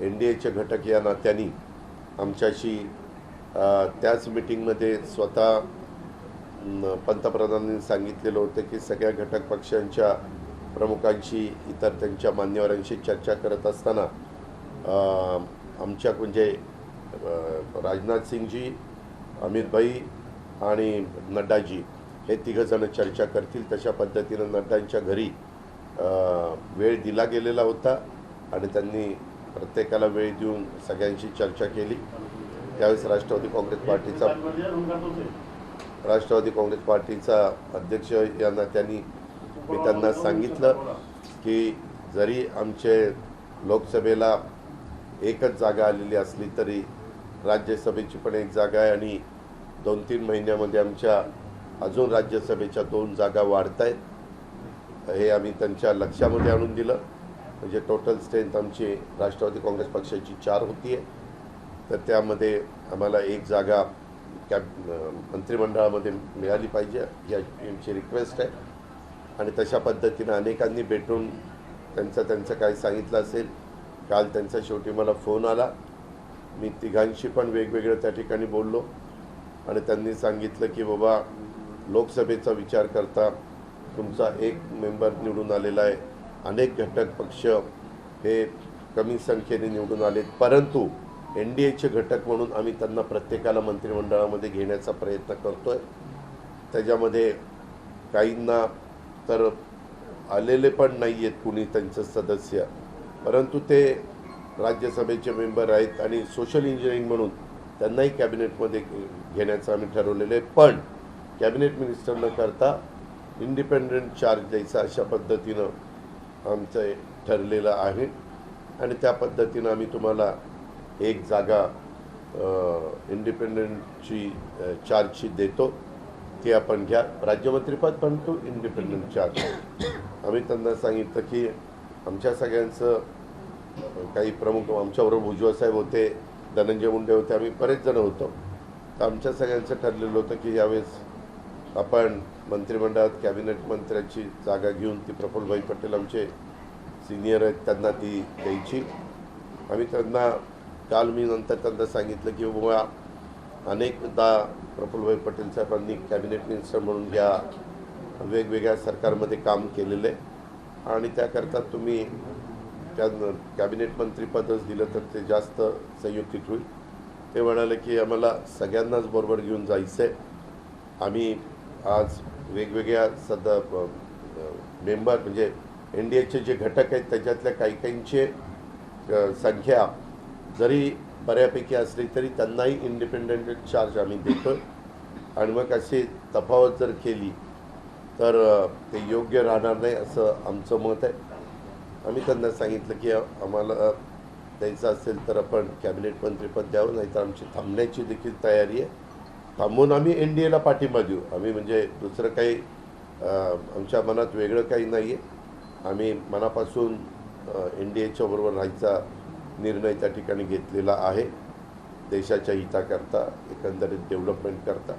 N D एचे घटक या नात्याने आमच्याशी त्याच मिटिंगमध्ये स्वतः पंतप्रधानांनी सांगितलेलं होतं की सगळ्या घटक पक्षांच्या प्रमुखांशी इतर त्यांच्या मान्यवरांशी चर्चा करत असताना आमच्या म्हणजे राजनाथ सिंगजी अमितभाई आणि नड्डाजी हे तिघंजणं चर्चा करतील. तशा पद्धतीनं नड्डांच्या घरी वेळ दिला गेलेला होता आणि त्यांनी प्रत्येकाला वेळ देऊन सगळ्यांशी चर्चा केली. त्यावेळेस राष्ट्रवादी काँग्रेस पार्टीचा राष्ट्रवादी काँग्रेस पार्टीचा अध्यक्ष यांना त्यांनी मी त्यांना सांगितलं की जरी आमचे लोकसभेला एकच जागा आलेली असली तरी राज्यसभेची पण एक जागा आहे आणि दोन तीन महिन्यामध्ये आमच्या अजून राज्यसभेच्या दोन जागा वाढत आहेत हे आम्ही त्यांच्या लक्षामध्ये आणून दिलं. म्हणजे टोटल स्ट्रेंथ आमची राष्ट्रवादी काँग्रेस पक्षाची चार होती. आहे तर त्यामध्ये आम्हाला एक जागा कॅब मंत्रिमंडळामध्ये मिळाली पाहिजे या रिक्वेस्ट आहे. आणि तशा पद्धतीनं अनेकांनी भेटून त्यांचं त्यांचं काय सांगितलं असेल. काल त्यांचा शेवटी मला फोन आला. मी तिघांशी पण वेगवेगळं त्या ठिकाणी बोललो. आणि त्यांनी सांगितलं की बाबा लोकसभेचा विचार करता तुमचा एक मेंबर निवडून आलेला आहे. अनेक घटक पक्ष हे कमी संख्येने निवडून आलेत. परंतु एन डी एचे घटक म्हणून आम्ही त्यांना प्रत्येकाला मंत्रिमंडळामध्ये घेण्याचा प्रयत्न करतो आहे त्याच्यामध्ये काहींना तर आलेले पण नाही आहेत कुणी त्यांचं सदस्य. परंतु ते राज्यसभेचे मेंबर आहेत आणि सोशल इंजिनिअरिंग म्हणून त्यांनाही कॅबिनेटमध्ये घेण्याचं आम्ही ठरवलेलं आहे. पण कॅबिनेट मिनिस्टर न करता इंडिपेंडंट चार्ज द्यायचा अशा पद्धतीनं आमचं हे ठरलेलं आहे. आणि त्या पद्धतीनं आम्ही तुम्हाला एक जागा इंडिपेंडंटची चार्जशीट देतो. ती आपण घ्या. राज्यमंत्रीपद बनतो इंडिपेंडंट चार्ज आम्ही त्यांना सांगितलं की आमच्या सगळ्यांचं काही प्रमुख आमच्याबरोबर भुजबळ साहेब होते धनंजय मुंडे होते आम्ही बरेच जण होतो. तर आमच्या सगळ्यांचं ठरलेलं होतं की यावेळेस आपण मंत्रिमंडळात कॅबिनेट मंत्र्याची जागा घेऊन ती प्रफुल्लभाई पटेल आमचे सिनियर आहेत त्यांना ती द्यायची. आम्ही त्यांना काल मी नंतर त्यांना सांगितलं की बाबा अनेकदा प्रफुल्लभाई पटेल साहेबांनी कॅबिनेट मिनिस्टर म्हणून या वेगवेगळ्या सरकारमध्ये काम केलेलं. आहे आणि त्याकरता तुम्ही त्या कॅबिनेट मंत्रीपदच दिलं तर ते जास्त संयुक्तित होईल. ते म्हणाले की आम्हाला सगळ्यांनाच बरोबर घेऊन जायचं आहे आम्ही आज वेगवेगळ्या सद मेंबर म्हणजे एन डी एचे जे घटक आहेत त्याच्यातल्या काही काहींचे संख्या जरी बऱ्यापैकी असली तरी त्यांनाही इंडिपेंडंट चार्ज आम्ही देतो आणि मग अशी तफावत जर केली तर ते योग्य राहणार नाही असं आमचं मत आहे. आम्ही त्यांना सांगितलं की आम्हाला द्यायचं असेल तर आपण कॅबिनेट मंत्रीपद द्यावं नाही तर आमची थांबण्याची देखील तयारी आहे. थांबून आम्ही एन डी एला पाठिंबा देऊ. आम्ही म्हणजे दुसरं काही आमच्या मनात वेगळं काही नाही आहे आम्ही मनापासून एन डी एच्या बरोबर राहायचा निर्णय त्या ठिकाणी घेतलेला आहे. देशाच्या हिताकरता एकंदरीत डेव्हलपमेंट करता.